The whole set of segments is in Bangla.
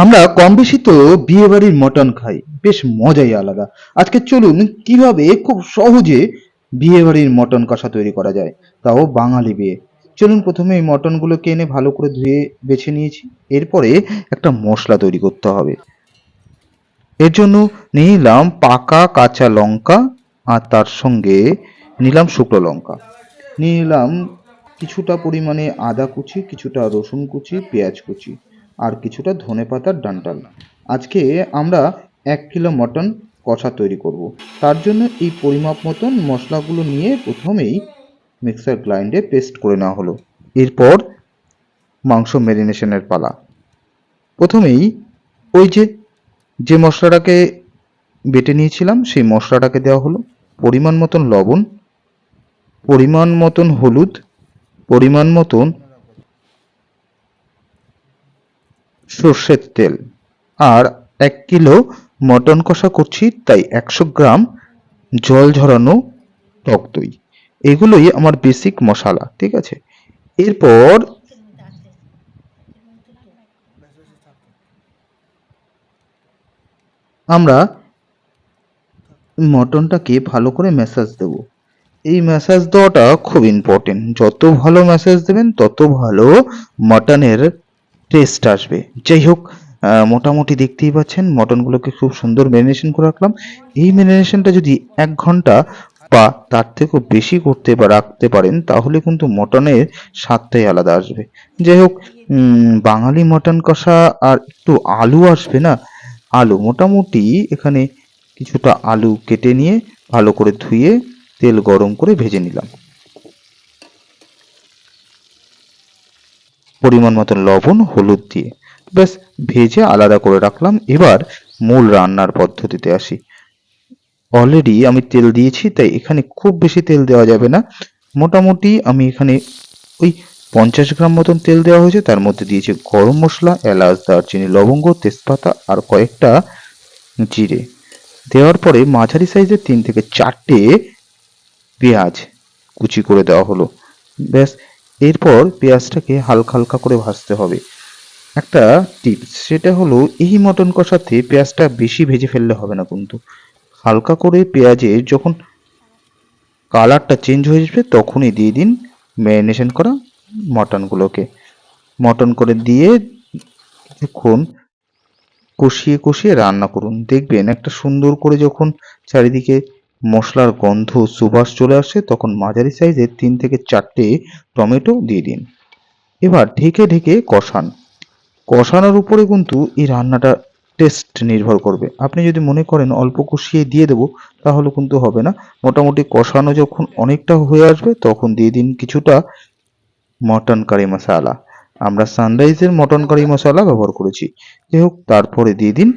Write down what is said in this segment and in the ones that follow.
আমরা কম বেশি তো বিয়ে বাড়ির মটন খাই, বেশ মজাই আলাদা। আজকে চলুন কীভাবে খুব সহজে বিয়ে বাড়ির মটন কষা তৈরি করা যায়, তাও বাঙালি বিয়ে। চলুন প্রথমে এই মটনগুলোকে এনে ভালো করে ধুয়ে বেছে নিয়েছি, এরপরে একটা মশলা তৈরি করতে হবে। এর জন্য নিয়ে নিলাম পাকা কাঁচা লঙ্কা আর তার সঙ্গে নিলাম শুকনো লঙ্কা। নিয়ে নিলাম কিছুটা পরিমাণে আদা কুচি, কিছুটা রসুন কুচি, পেঁয়াজ কুচি। আর কিছুটা ধনে পাতার ডান্টাল। আজকে আমরা এক কিলো মটন কষা তৈরি করব। তার জন্য এই পরিমাপ মতন মশলাগুলো নিয়ে প্রথমেই মিক্সার গ্রাইন্ডে পেস্ট করে নেওয়া হলো। এরপর মাংস ম্যারিনেশনের পালা। প্রথমেই ওই যে যে মশলাটাকে বেটে নিয়েছিলাম, সেই মশলাটাকে দেওয়া হলো। পরিমাণ মতন লবণ, পরিমাণ মতন হলুদ, পরিমাণ মতন সর্ষের তেল। আর এক কিলো মটন কষা করছি, তাই একশো গ্রাম জল ঝরানো টক দই। এগুলোই আমার বেসিক মশলা, ঠিক আছে? এরপর আমরা মটনটাকে ভালো করে ম্যাসাজ দেব। এই ম্যাসাজ দেওয়াটা খুব ইম্পর্টেন্ট যত ভালো ম্যাসাজ দেবেন, তত ভালো মটনের টেস্ট আসবে। যাই হোক মোটামুটি দেখতেই পাচ্ছেন মটনগুলোকে খুব সুন্দর ম্যারিনেশন করে রাখলাম। এই ম্যারিনেশনটা যদি এক ঘণ্টা বা তার থেকেও বেশি করতে বা রাখতে পারেন, তাহলে কিন্তু মটনের স্বাদটাই আলাদা আসবে। যাই হোক বাঙালি মটন কষা আর একটু আলু আসবে না? আলু মোটামুটি এখানে কিছুটা আলু কেটে নিয়ে ভালো করে ধুয়ে তেল গরম করে ভেজে নিলাম। পরিমাণ মতন লবণ, হলুদ দিয়ে। ব্যাস, ভেজে আলাদা করে রাখলাম। এবার মূল রান্নার পদ্ধতিতে আসি। অলরেডি আমি তেল দিয়েছি, তাই এখানে খুব বেশি তেল দেওয়া যাবে না। মোটামুটি আমি এখানে ওই পঞ্চাশ গ্রাম মতন তেল দেওয়া হয়েছে। তার মধ্যে দিয়েছি গরম মশলা, এলাচ, দারচিনি, লবঙ্গ, তেজপাতা আর কয়েকটা জিরে। দেওয়ার পরে মাঝারি সাইজের তিন থেকে চারটে পেঁয়াজ কুচি করে দেওয়া হলো। ব্যাস এরপর পেঁয়াজটাকে হালকা হালকা করে ভাজতে হবে। একটা টিপস সেটা হলো এই মটন কষাতে পেঁয়াজটা বেশি ভেজে ফেললে হবে না কিন্তু। হালকা করে পেঁয়াজে যখন কালারটা চেঞ্জ হয়ে যাবে তখনই দিয়ে দিন ম্যারিনেশন করা মটনগুলোকে। মটন করে দিয়ে কিছুক্ষণ কষিয়ে কষিয়ে রান্না করুন। দেখবেন একটা সুন্দর করে যখন চারিদিকে মশলার গন্ধ সুবাস চলে আসে, তখন মাঝারি সাইজের তিন থেকে চারটে টমেটো দিয়ে দিন। এবার ঢেকে ঢেকে কষান। কষানোর উপরে কিন্তু এই রান্নাটা টেস্ট নির্ভর করবে। আপনি যদি মনে করেন অল্প কষিয়ে দিয়ে দেবো, তাহলে কিন্তু হবে না। মোটামুটি কষানো যখন অনেকটা হয়ে আসবে, তখন দিয়ে দিন কিছুটা মটন কারি মশালা। আমরা সানরাইজের মটন কারি মশলা ব্যবহার করেছি। যাই হোক, তারপরে দিয়ে দিন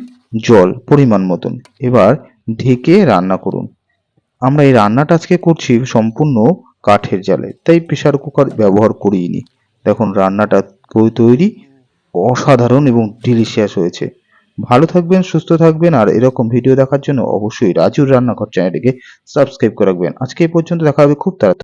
জল, পরিমাণ মতন। এবার ঢেকে রান্না করুন। আমরা এই রান্নাটা আজকে করছি সম্পূর্ণ কাঠের জালে। তাই প্রেশার কুকার ব্যবহার করিনি। দেখুন, রান্নাটা তৈরি, অসাধারণ এবং ডিলিশিয়াস হয়েছে। ভালো থাকবেন, সুস্থ থাকবেন, আর এরকম ভিডিও দেখার জন্য অবশ্যই রাজুর রান্নাঘর চ্যানেলটিকে সাবস্ক্রাইব করে রাখবেন। আজকে এই পর্যন্ত দেখা হবে খুব তাড়াতাড়ি।